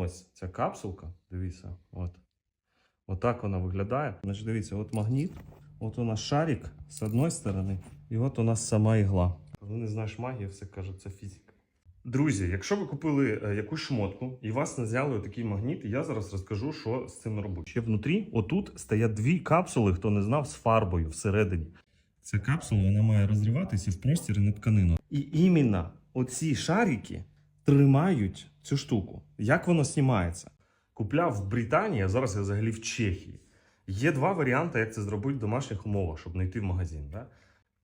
Ось ця капсулка, дивіться, от. Отак вона виглядає. Значить, дивіться, от магніт, от у нас шарик з одної сторони, і от у нас сама ігла. Коли не знаєш магії, все кажуть, це фізика. Друзі, якщо ви купили е, якусь шмотку і вас не взяли такий магніт, я зараз розкажу, що з цим робити. Ще внутрі, отут стоять дві капсули, хто не знав, з фарбою всередині. Ця капсула вона має розриватися в простір і на тканину. І іменно оці шарики тримають цю штуку. Як воно знімається? Купляв в Британії, а зараз я взагалі в Чехії. Є два варіанти, як це зробити в домашніх умовах, щоб не йти в магазин. Да?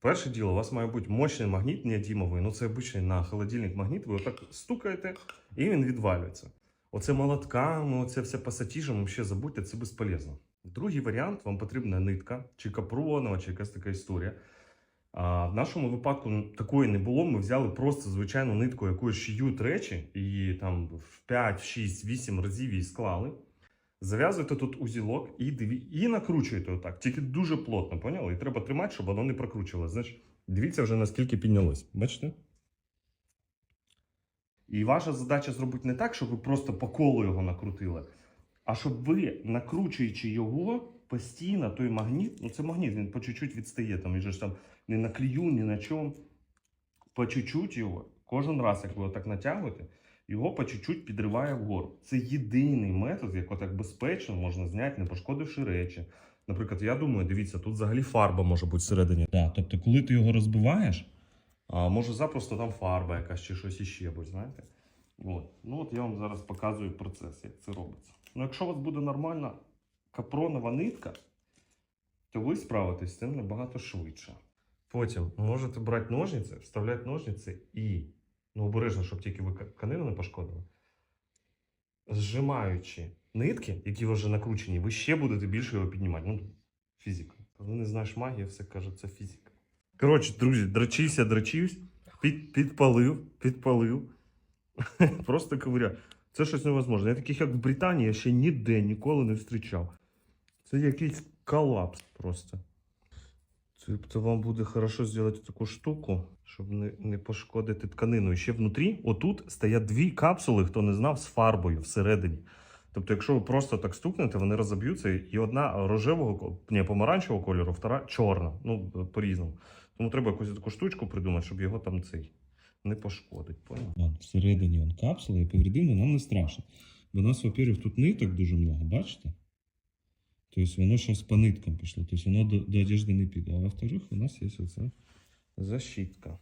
Перше діло, у вас має бути мощний магніт неодімовий. Ну це обичний на холодильник магніт. Ви отак стукаєте, і він відвалюється. Оце молотками, оце все пасатіжем, ще забудьте, це безполезно. Другий варіант вам потрібна нитка, чи капронова, чи якась така історія. А в нашому випадку такої не було. Ми взяли просто звичайну нитку, якою шиють речі, і там в 5, 6, 8 разів її склали. Зав'язуєте тут узілок і диві... і накручуєте отак. Тільки дуже плотно, поняли? І треба тримати, щоб воно не прокручувалося. Значить, дивіться вже наскільки піднялось. Бачите? І ваша задача зробити не так, щоб ви просто по колу його накрутили, а щоб ви, накручуючи його, постійно той магніт, ну це магніт, він по чуть-чуть відстає, там він ж там не на клію, ні на чому. По чуть-чуть його, кожен раз, як ви отак натягуєте, його по чуть-чуть підриває вгору. Це єдиний метод, як отак безпечно можна зняти, не пошкодивши речі. Наприклад, я думаю, дивіться, тут взагалі фарба може бути всередині. Да, тобто, коли ти його розбиваєш, а може запросто там фарба якась чи щось іще будь, знаєте? От. Ну от я вам зараз показую процес, як це робиться. Ну, якщо у вас буде нормальна капронова нитка, то ви справитесь з цим набагато швидше. Потім можете брати ножниці, вставляти ножниці і, ну обережно, щоб тільки ви тканину не пошкодили. Зжимаючи нитки, які вже накручені, ви ще будете більше його піднімати. Ну, фізика. Коли не знаєш магії, все каже, це фізика. Коротше, друзі, дрочився, дрочився, під, підпалив, підпалив. Просто ковиря. Це щось невозможне. Я таких, як в Британії, я ще ніде ніколи не зустрічав. Це якийсь колапс просто. Тобто вам буде хорошо зробити таку штуку, щоб не, не пошкодити тканину. І ще внутрі, отут стоять дві капсули, хто не знав, з фарбою всередині. Тобто, якщо ви просто так стукнете, вони розоб'ються, і одна рожевого, ні, помаранчевого кольору, втора чорна. Ну, по-різному. Тому треба якусь таку штучку придумати, щоб його там цей не пошкодить. Понял? Всередині он капсула і повредимо нам не страшно. Бо у нас, во-первых, тут ниток дуже много, бачите? Тобто воно зараз по ниткам пішло, тобто воно до, до одежди не піде. А во-вторых, у нас є оце. Защитка.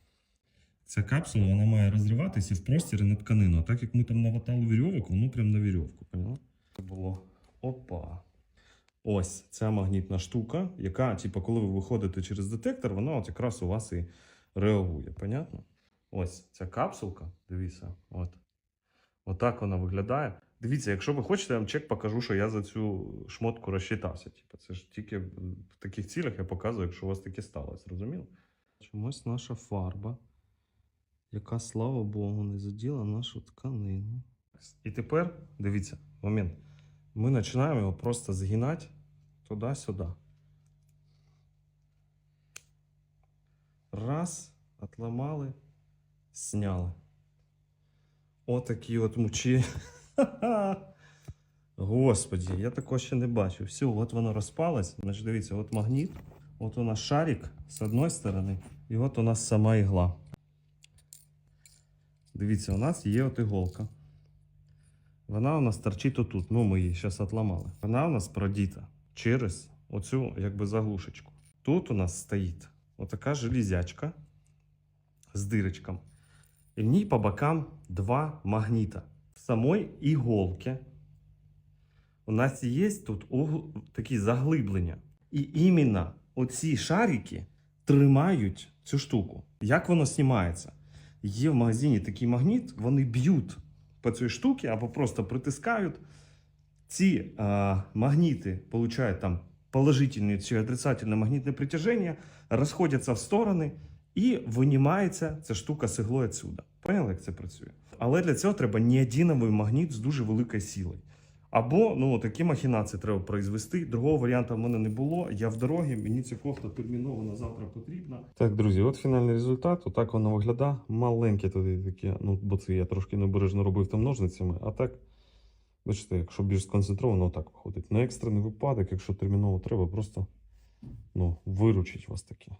Ця капсула вона має розриватися в простір і на тканину. А так як ми там наватали вірьовок, воно прям на вірьовку. Поняла? Це було. Опа. Ось ця магнітна штука, яка, типу, коли ви виходите через детектор, вона от якраз у вас і реагує. Понятно? Ось ця капсулка, дивіться, от. Отак вона виглядає. Дивіться, якщо ви хочете, я вам чек покажу, що я за цю шмотку розчитався. Типу, це ж тільки в таких цілях я показую, якщо у вас таке сталося, зрозуміло? Чомусь наша фарба, яка, слава Богу, не заділа нашу тканину. І тепер, дивіться, момент. Ми починаємо його просто згинати туди-сюди. Раз, отламали, сняли. Отакі от мучі. Господі, я такого ще не бачив. Все, от воно розпалось. Значить, дивіться, от магніт, от у нас шарик з одної сторони, і от у нас сама ігла. Дивіться, у нас є от іголка. Вона у нас торчить отут. Ну, ми її зараз отламали. Вона у нас продіта через оцю якби заглушечку. Тут у нас стоїть отака железячка з дирочком. І в ній по бокам два магніта. В самой іголці у нас є тут угл- такі заглиблення. І іменно оці шарики тримають цю штуку. Як воно знімається? Є в магазині такий магніт, вони б'ють по цій штуці або просто притискають. Ці а, магніти получають там положительне чи отрицательне магнітне притяження, розходяться в сторони і винімається ця штука з іглою відсюди. Поняли, як це працює? Але для цього треба неодиновий магніт з дуже великою силою. Або ну такі махінації треба произвести. Другого варіанту в мене не було. Я в дорогі, мені ця кофта терміново на завтра потрібна. Так, друзі, от фінальний результат. Отак воно виглядає. Маленьке туди таке, ну бо це я трошки необережно робив там ножницями. А так Бачите, якщо більш сконцентровано, так виходить. На екстрений випадок, якщо терміново треба, просто ну, виручить вас таке.